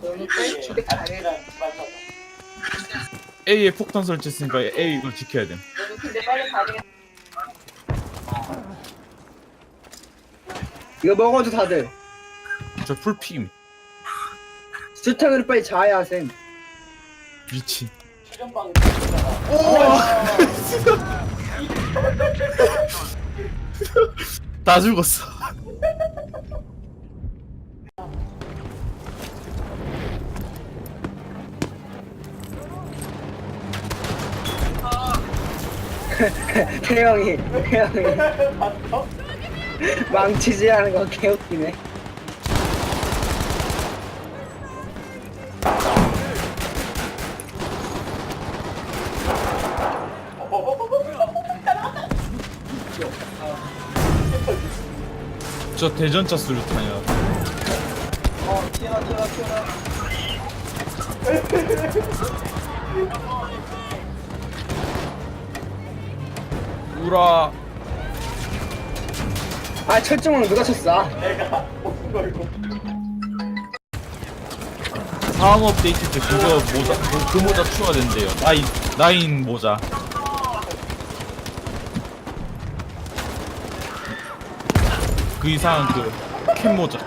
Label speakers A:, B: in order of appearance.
A: 빨리 집에 가래.
B: A에 폭탄 설치했으니까 A 이걸 지켜야 돼.
A: 근데 빨리 가야.
C: 이거 먹어줘 다들
B: 저 풀피임
C: 수탕으로 빨리 자야 쌤
B: 미친. 다 죽었어.
C: 태영이 태영이. 망치지 않은 거 개웃기네.
B: 저 대전차 수류탄이야.
C: 어 튀어나 튀어나 튀어나
B: 우라.
C: 아 철조망 누가 쳤어
B: 상황 업데이트 때 그거 모자 그, 그 모자 추가된대요. 나인 나인 모자. 그 이상은 그캔 모자.